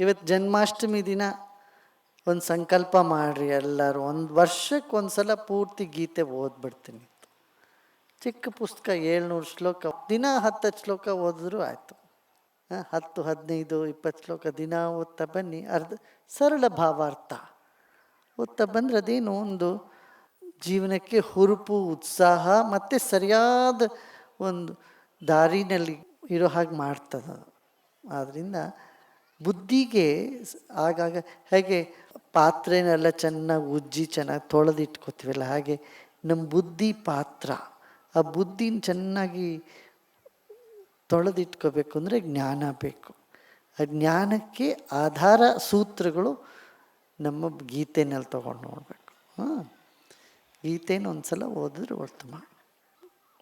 ಇವತ್ತು ಜನ್ಮಾಷ್ಟಮಿ ದಿನ. ಒಂದು ಸಂಕಲ್ಪ ಮಾಡಿರಿ ಎಲ್ಲರೂ. ಒಂದು ವರ್ಷಕ್ಕೆ ಒಂದು ಸಲ ಪೂರ್ತಿ ಗೀತೆ ಓದ್ಬಿಡ್ತೀನಿ. ಚಿಕ್ಕ ಪುಸ್ತಕ ಏಳ್ನೂರು ಶ್ಲೋಕ. ದಿನ ಹತ್ತು ಶ್ಲೋಕ ಓದಿದ್ರು ಆಯಿತು. ಹತ್ತು, ಹದಿನೈದು, ಇಪ್ಪತ್ತು ಶ್ಲೋಕ ದಿನ ಓದ್ತಾ ಬನ್ನಿ. ಅರ್ಧ, ಸರಳ ಭಾವಾರ್ಥ. ಓದ್ತಾ ಬಂದರೆ ಅದೇನು, ಒಂದು ಜೀವನಕ್ಕೆ ಹುರುಪು, ಉತ್ಸಾಹ, ಮತ್ತು ಸರಿಯಾದ ಒಂದು ದಾರಿನಲ್ಲಿ ಇರೋ ಹಾಗೆ ಮಾಡ್ತದ. ಆದ್ದರಿಂದ ಬುದ್ಧಿಗೆ ಆಗಾಗ ಹೇಗೆ ಪಾತ್ರೆನೆಲ್ಲ ಚೆನ್ನಾಗಿ ಉಜ್ಜಿ ಚೆನ್ನಾಗಿ ತೊಳೆದಿಟ್ಕೋತೀವಲ್ಲ ಹಾಗೆ ನಮ್ಮ ಬುದ್ಧಿ ಪಾತ್ರ. ಆ ಬುದ್ಧಿನ ಚೆನ್ನಾಗಿ ತೊಳೆದಿಟ್ಕೋಬೇಕು ಅಂದರೆ ಜ್ಞಾನ ಬೇಕು. ಆ ಜ್ಞಾನಕ್ಕೆ ಆಧಾರ ಸೂತ್ರಗಳು ನಮ್ಮ ಗೀತೆನಲ್ಲಿ ತೊಗೊಂಡು ನೋಡಬೇಕು. ಹಾಂ, ಗೀತೆನ ಒಂದ್ಸಲ ಓದಿದ್ರೆ ಉತ್ತಮ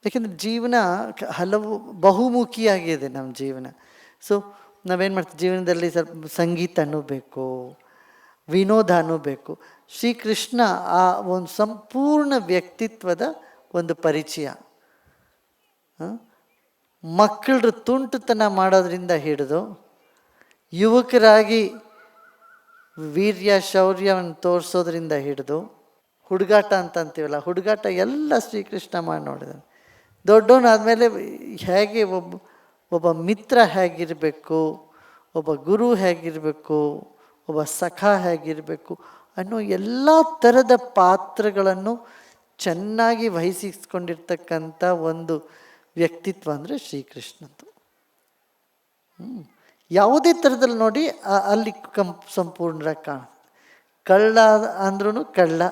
ಯಾಕೆಂದರೆ ಜೀವನ ಹಲವು ಬಹುಮುಖಿಯಾಗಿದೆ ನಮ್ಮ ಜೀವನ. ಸೊ ನಾವೇನು ಮಾಡ್ತೀವಿ? ಜೀವನದಲ್ಲಿ ಸ್ವಲ್ಪ ಸಂಗೀತನೂ ಬೇಕು, ವಿನೋದನೂ ಬೇಕು. ಶ್ರೀಕೃಷ್ಣ ಆ ಒಂದು ಸಂಪೂರ್ಣ ವ್ಯಕ್ತಿತ್ವದ ಒಂದು ಪರಿಚಯ. ಮಕ್ಕಳು ತುಂಟುತನ ಮಾಡೋದ್ರಿಂದ ಹಿಡಿದು ಯುವಕರಾಗಿ ವೀರ್ಯ, ಶೌರ್ಯವನ್ನು ತೋರಿಸೋದ್ರಿಂದ ಹಿಡಿದು ಹುಡುಗಾಟ ಅಂತ ಅಂತೀವಲ್ಲ, ಹುಡುಗಾಟ ಎಲ್ಲ ಶ್ರೀಕೃಷ್ಣ ಮಾಡಿ ನೋಡಿದ್ದಾನೆ. ದೊಡ್ಡವನಾದಮೇಲೆ ಹೇಗೆ ಒಬ್ಬ ಒಬ್ಬ ಮಿತ್ರ ಹೇಗಿರಬೇಕು, ಒಬ್ಬ ಗುರು ಹೇಗಿರಬೇಕು, ಒಬ್ಬ ಸಖ ಹೇಗಿರಬೇಕು ಅನ್ನೋ ಎಲ್ಲ ಥರದ ಪಾತ್ರಗಳನ್ನು ಚೆನ್ನಾಗಿ ವಹಿಸಿಸ್ಕೊಂಡಿರ್ತಕ್ಕಂಥ ಒಂದು ವ್ಯಕ್ತಿತ್ವ ಅಂದರೆ ಶ್ರೀಕೃಷ್ಣದ್ದು ಹ್ಞೂ ಯಾವುದೇ ಥರದಲ್ಲಿ ನೋಡಿ ಅಲ್ಲಿ ಕಂ, ಸಂಪೂರ್ಣರಾಗಿ ಕಾಣುತ್ತೆ. ಕಳ್ಳ ಅಂದ್ರೂ ಕಳ್ಳ,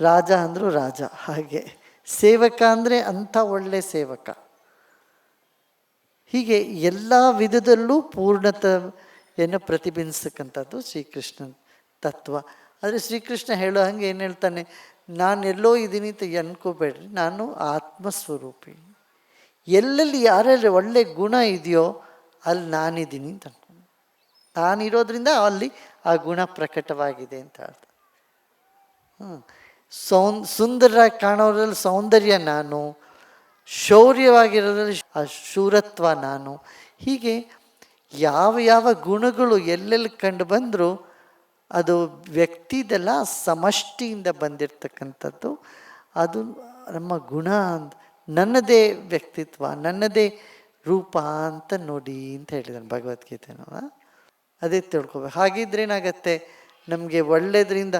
ರಾಜ ಅಂದರೂ ರಾಜ, ಹಾಗೆ. ಸೇವಕ ಅಂದರೆ ಅಂಥ ಒಳ್ಳೆ ಸೇವಕ. ಹೀಗೆ ಎಲ್ಲ ವಿಧದಲ್ಲೂ ಪೂರ್ಣತೆಯನ್ನು ಪ್ರತಿಬಿಂಬಿಸ್ತಕ್ಕಂಥದ್ದು ಶ್ರೀಕೃಷ್ಣನ ತತ್ವ. ಆದರೆ ಶ್ರೀಕೃಷ್ಣ ಹೇಳೋ ಹಾಗೆ ಏನು ಹೇಳ್ತಾನೆ ನಾನು ಎಲ್ಲೋ ಇದ್ದೀನಿ ಅಂತ ಅನ್ಕೋಬೇಡ್ರಿ, ನಾನು ಆತ್ಮಸ್ವರೂಪಿ. ಎಲ್ಲೆಲ್ಲಿ ಯಾರಲ್ಲಿ ಒಳ್ಳೆ ಗುಣ ಇದೆಯೋ ಅಲ್ಲಿ ನಾನಿದ್ದೀನಿ ಅಂತ ಅನ್ಕೊಂಡು. ನಾನಿರೋದ್ರಿಂದ ಅಲ್ಲಿ ಆ ಗುಣ ಪ್ರಕಟವಾಗಿದೆ ಅಂತ ಅರ್ಥ. ಹ್ಞೂ ಸೌನ್, ಸುಂದರ ಕಾಣೋದ್ರಲ್ಲಿ ಸೌಂದರ್ಯ ನಾನು ಶೌರ್ಯವಾಗಿರೋದ್ರಲ್ಲಿ ಆ ಶೂರತ್ವ ನಾನು. ಹೀಗೆ ಯಾವ ಯಾವ ಗುಣಗಳು ಎಲ್ಲೆಲ್ಲಿ ಕಂಡು ಬಂದರೂ ಅದು ವ್ಯಕ್ತಿದೆಲ್ಲ ಸಮಷ್ಟಿಯಿಂದ ಬಂದಿರತಕ್ಕಂಥದ್ದು. ಅದು ನಮ್ಮ ಗುಣ ನನ್ನದೇ ವ್ಯಕ್ತಿತ್ವ, ನನ್ನದೇ ರೂಪ ಅಂತ ನೋಡಿ ಅಂತ ಹೇಳಿದಾನೆ ಭಗವದ್ಗೀತೆನೋ? ಅದೇ ತಿಳ್ಕೊಬೇಕು. ಹಾಗಿದ್ರೆ ಏನಾಗತ್ತೆ? ನಮಗೆ ಒಳ್ಳೆಯದ್ರಿಂದ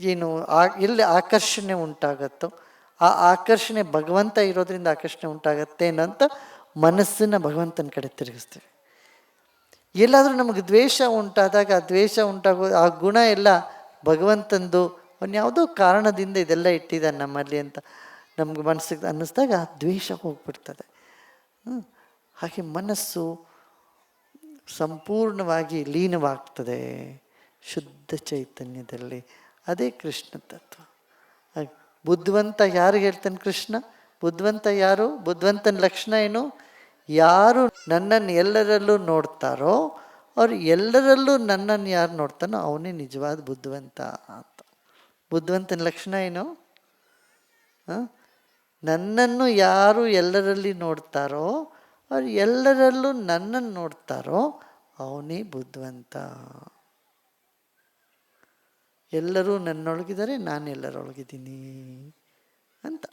ಏನು ಆ, ಎಲ್ಲಿ ಆಕರ್ಷಣೆ ಉಂಟಾಗತ್ತೋ ಆ ಆಕರ್ಷಣೆ ಭಗವಂತ ಇರೋದ್ರಿಂದ ಆಕರ್ಷಣೆ ಉಂಟಾಗತ್ತೆ ಅಂತ ಮನಸ್ಸನ್ನು ಭಗವಂತನ ಕಡೆ ತಿರುಗಿಸ್ತೀವಿ. ಎಲ್ಲಾದರೂ ನಮಗೆ ದ್ವೇಷ ಉಂಟಾದಾಗ ಆ ದ್ವೇಷ ಉಂಟಾಗೋ ಆ ಗುಣ ಎಲ್ಲ ಭಗವಂತಂದು ಯಾವುದೋ ಕಾರಣದಿಂದ ಇದೆಲ್ಲ ಇಟ್ಟಿದ್ದಾನೆ ನಮ್ಮಲ್ಲಿ ಅಂತ ನಮ್ಗೆ ಮನಸ್ಸಿಗೆ ಅನ್ನಿಸ್ದಾಗ ಆ ದ್ವೇಷ ಹೋಗ್ಬಿಡ್ತದೆ. ಹಾಗೆ ಮನಸ್ಸು ಸಂಪೂರ್ಣವಾಗಿ ಲೀನವಾಗ್ತದೆ ಶುದ್ಧ ಚೈತನ್ಯದಲ್ಲಿ. ಅದೇ ಕೃಷ್ಣ ತತ್ವ. ಹಾಗೆ ಬುದ್ಧಿವಂತ ಯಾರು ಹೇಳ್ತಾನೆ ಕೃಷ್ಣ? ಬುದ್ಧಿವಂತ ಯಾರು? ಬುದ್ಧಿವಂತನ ಲಕ್ಷಣ ಏನು? ಯಾರು ನನ್ನನ್ನು ಎಲ್ಲರಲ್ಲೂ ನೋಡ್ತಾರೋ ಅವ್ರು ಎಲ್ಲರಲ್ಲೂ ನನ್ನನ್ನು ಯಾರು ನೋಡ್ತಾನೋ ಅವನೇ ನಿಜವಾದ ಬುದ್ಧಿವಂತ ಅಂತ. ಬುದ್ಧಿವಂತನ ಲಕ್ಷಣ ಏನು? ಹಾಂ? ನನ್ನನ್ನು ಯಾರು ಎಲ್ಲರಲ್ಲಿ ನೋಡ್ತಾರೋ ಅವ್ರು ಎಲ್ಲರಲ್ಲೂ ನನ್ನನ್ನು ನೋಡ್ತಾರೋ ಅವನೇ ಬುದ್ಧಿವಂತ. ಎಲ್ಲರೂ ನನ್ನೊಳಗಿದ್ದಾರೆ ನಾನು ಎಲ್ಲರೊಳಗಿದ್ದೀನಿ ಅಂತ.